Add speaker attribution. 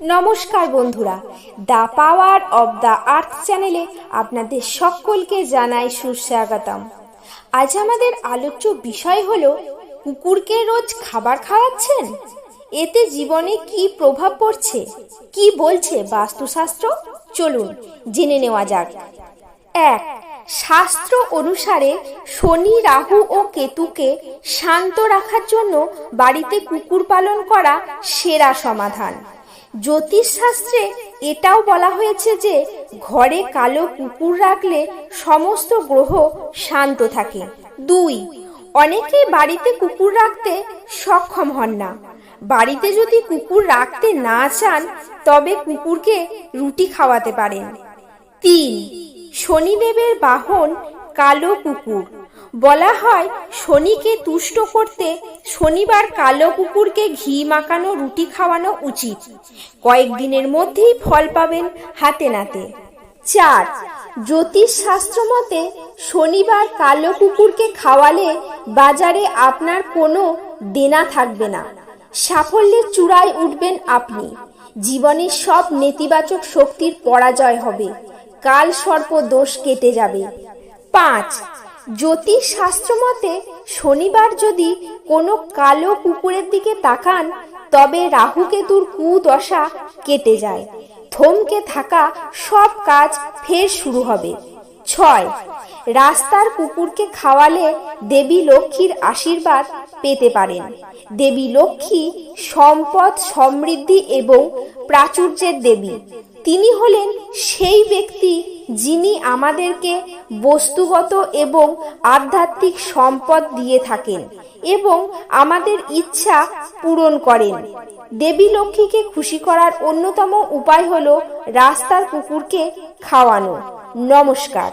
Speaker 1: নমস্কার বন্ধুরা, the power of the earth চ্যানেলে আপনাদের সকলকে জানাই সুস্বাগতম। আজ আমাদের আলোচ্য বিষয় হল, কুকুরকে রোজ খাবার খাওয়াচ্ছেন? এতে জীবনে কি প্রভাব পড়ছে? কি বলছে বাস্তুশাস্ত্র? চলুন জেনে নেওয়া যাক। এক, শাস্ত্র অনুসারে শনি, রাহু ও কেতুকে শান্ত রাখার জন্য বাড়িতে কুকুর পালন করা সেরা সমাধান। জ্যোতিষশাস্ত্রে এটাও বলা হয়েছে যে, ঘরে কালো কুকুর রাখলে সমস্ত গ্রহ শান্ত থাকে। দুই অনেকে বাড়িতে কুকুর রাখতে সক্ষম হন না। বাড়িতে যদি কুকুর রাখতে না চান, তবে কুকুরকে রুটি খাওয়াতে পারেন। তিন শনিদেবের বাহন কালো কুকুর। বলা হয়, শনিকে তুষ্ট করতে শনিবার কালো কুকুরকে ঘি মাখানো, রুটি খাওয়ানো উচিত। কয়েকদিনের মধ্যেই ফল পাবেন হাতে নাতে। চার জ্যোতিষ শাস্ত্র মতে শনিবার কালো কুকুরকে খাওয়ালে বাজারে আপনার কোনো দেনা থাকবে না। সাফল্যের চূড়ায় উঠবেন আপনি। জীবনের সব নেতিবাচক শক্তির পরাজয় হবে। কাল সর্প দোষ কেটে যাবে। পাঁচ জ্যোতিষ শাস্ত্র মতে শনিবার যদি কোনো কালো কুকুরের দিকে তাকান, তবে রাহু কেতুর কুদশা কেটে যায়। থমকে থাকা সব কাজ ফের শুরু হবে। ছয়, রাস্তার কুকুরকে খাওয়ালে দেবী লক্ষ্মীর আশীর্বাদ পেতে পারেন। দেবী লক্ষ্মী সম্পদ সমৃদ্ধি এবং প্রাচুর্যের দেবী। তিনি হলেন সেই ব্যক্তি যিনি আমাদেরকে বস্তুগত এবং আধ্যাত্মিক সম্পদ দিয়ে থাকেন এবং আমাদের ইচ্ছা পূরণ করেন। দেবী লক্ষ্মীকে খুশি করার অন্যতম উপায় হল রাস্তার কুকুরকে খাওয়ানো। নমস্কার।